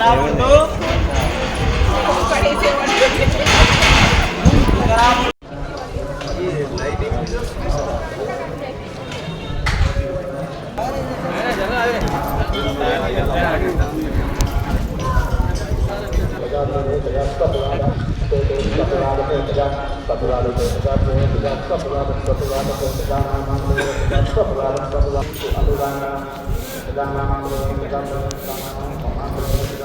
రాముడు రాముడు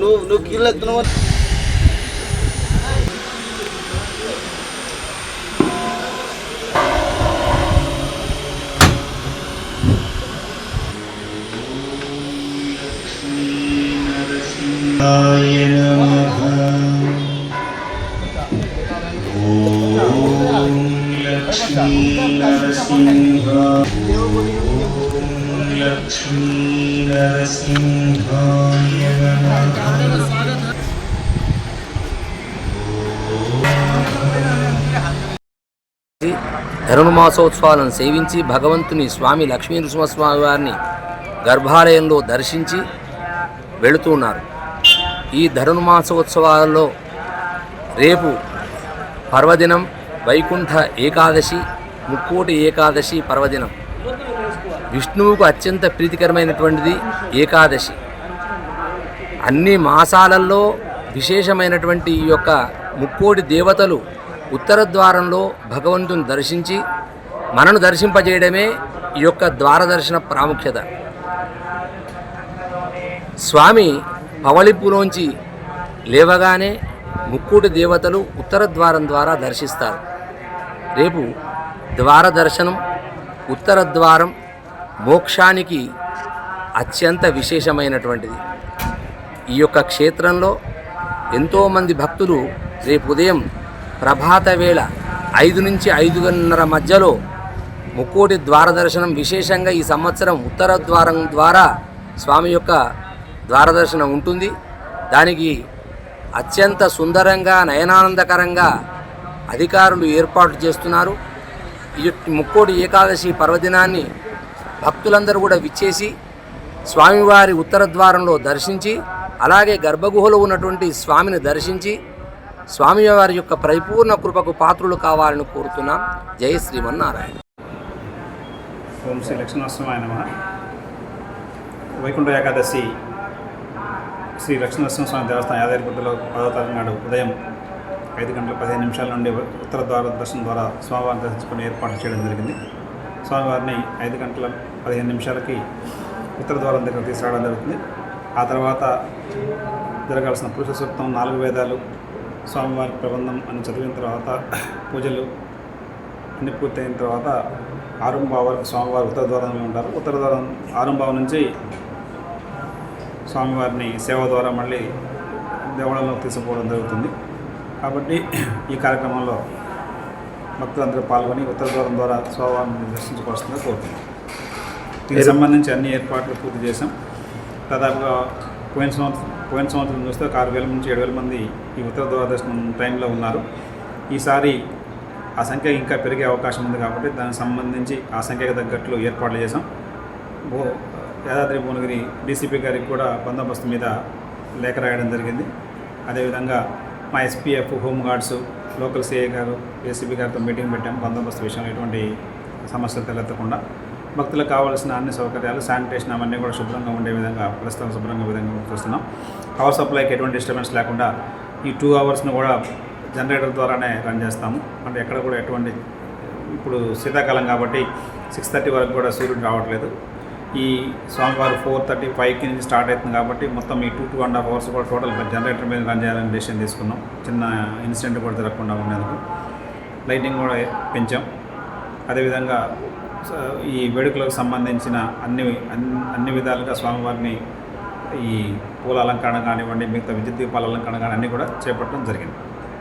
నువ్వు నువ్వు కీళ్ళు ఎత్తున్నావు Oh. लक्ष्मीनरसिंहाय नमः ధనుర్మాసోత్సవాలను సేవించి భగవంతుని స్వామి లక్ష్మీ నృసింహస్వామి వారిని గర్భాలయంలో దర్శించి వెళుతున్నారు ఈ ధనుర్మాసోత్సవాలలో రేపు పర్వదినం వైకుంఠ ఏకాదశి ముక్కోటి ఏకాదశి పర్వదినం. విష్ణువుకు అత్యంత ప్రీతికరమైనటువంటిది ఏకాదశి. అన్ని మాసాలలో విశేషమైనటువంటి ఈ యొక్క ముక్కోటి దేవతలు ఉత్తర ద్వారంలో భగవంతుని దర్శించి మనను దర్శింపజేయడమే ఈ యొక్క ద్వార దర్శన ప్రాముఖ్యత. స్వామి పవళిప్పులోంచి లేవగానే ముక్కోటి దేవతలు ఉత్తర ద్వారం ద్వారా దర్శిస్తారు. రేపు ద్వార దర్శనం ఉత్తర ద్వారం మోక్షానికి అత్యంత విశేషమైనటువంటిది. ఈ యొక్క క్షేత్రంలో ఎంతోమంది భక్తులు రేపు ఉదయం ప్రభాత వేళ ఐదు నుంచి ఐదున్నర మధ్యలో ముక్కోటి ద్వార దర్శనం విశేషంగా ఈ సంవత్సరం ఉత్తర ద్వారం ద్వారా స్వామి యొక్క ద్వారదర్శనం ఉంటుంది. దానికి అత్యంత సుందరంగా నయనానందకరంగా అధికారులు ఏర్పాటు చేస్తున్నారు. ముక్కోటి ఏకాదశి పర్వదినాన్ని భక్తులందరూ కూడా విచ్చేసి స్వామివారి ఉత్తర ద్వారంలో దర్శించి అలాగే గర్భగుహలో ఉన్నటువంటి స్వామిని దర్శించి స్వామివారి యొక్క పరిపూర్ణ కృపకు పాత్రులు కావాలని కోరుతున్నాం. జయ శ్రీమన్నారాయణ. ఓం శ్రీ లక్ష్మీనరసింహాయ నమ. వైకుంఠ ఏకాదశి శ్రీ లక్ష్మీనరసింహస్వామి దేవస్థానం యాదగిరిగుట్టలో పదో తారీఖు నాడు ఉదయం ఐదు గంటల పదిహేను నిమిషాల నుండి ఉత్తర ద్వార దర్శనం ద్వారా స్వామివారిని దర్శించుకునే ఏర్పాటు చేయడం జరిగింది. స్వామివారిని ఐదు గంటల పదిహేను నిమిషాలకి ఉత్తర ద్వారం దగ్గర తీసుకురావడం జరుగుతుంది. ఆ తర్వాత జరగాల్సిన పురుష సూక్తం నాలుగు వేదాలు స్వామివారి ప్రబంధం అని చదివిన తర్వాత పూజలు అన్ని పూర్తయిన తర్వాత ఆరుంబావ వరకు స్వామివారు ఉత్తర ద్వారంలో ఉంటారు. ఉత్తర ద్వారం ఆరంభావ నుంచి స్వామివారిని సేవ ద్వారా మళ్ళీ దేవాలయంలోకి తీసుకుపోవడం జరుగుతుంది. కాబట్టి ఈ కార్యక్రమంలో భక్తులందరూ పాల్గొని ఉత్తర ద్వారం ద్వారా స్వామివారిని దర్శించుకోవాల్సిందిగా కోరుతున్నాం. దీనికి సంబంధించి అన్ని ఏర్పాట్లు పూర్తి చేశాం. దాదాపుగా పోయిన సంవత్సరం పోయిన సంవత్సరం చూస్తే ఒక ఆరు వేల నుంచి ఏడు వేల మంది ఈ ఉత్తర ద్వార దర్శనం టైంలో ఉన్నారు. ఈసారి ఆ సంఖ్య ఇంకా పెరిగే అవకాశం ఉంది కాబట్టి దానికి సంబంధించి ఆ సంఖ్యకు తగ్గట్లు ఏర్పాట్లు చేశాం. భో యాదాద్రి భువనగిరి డీసీపీ గారికి కూడా బందోబస్తు మీద లేఖ రాయడం జరిగింది. అదేవిధంగా మా SPF home guards local CI గారు ఏసీబీ గారితో మీటింగ్ పెట్టాము బందోబస్తు విషయంలో ఎటువంటి సమస్యలు తలెత్తకుండా భక్తులకు కావాల్సిన అన్ని సౌకర్యాలు శానిటేషన్ అవన్నీ కూడా శుభ్రంగా ఉండే విధంగా ప్రస్తుతం శుభ్రంగా విధంగా చూస్తున్నాం. పవర్ సప్లైకి ఎటువంటి డిస్టర్బెన్స్ లేకుండా ఈ టూ అవర్స్ను కూడా జనరేటర్ ద్వారానే రన్ చేస్తాము. అంటే ఎక్కడ కూడా ఎటువంటి ఇప్పుడు శీతాకాలం కాబట్టి సిక్స్ థర్టీ వరకు కూడా సూర్యుడు రావట్లేదు. ఈ స్వామివారి ఫోర్ థర్టీ ఫైవ్కి నుంచి స్టార్ట్ అవుతుంది కాబట్టి మొత్తం ఈ two two and half hours కూడా టోటల్ జనరేటర్ మీద రన్ చేయాలని డెసిషన్ తీసుకున్నాం. చిన్న ఇన్సిడెంట్ కూడా జరగకుండా ఉండేందుకు. లైటింగ్ కూడా పెంచాం. అదేవిధంగా ఈ వేడుకలకు సంబంధించిన అన్ని అన్ని అన్ని విధాలుగా స్వామివారిని ఈ పూల అలంకరణ కానివ్వండి మిగతా విద్యుత్ దీపాల అలంకరణ కానీ అన్నీ కూడా చేపట్టడం జరిగింది.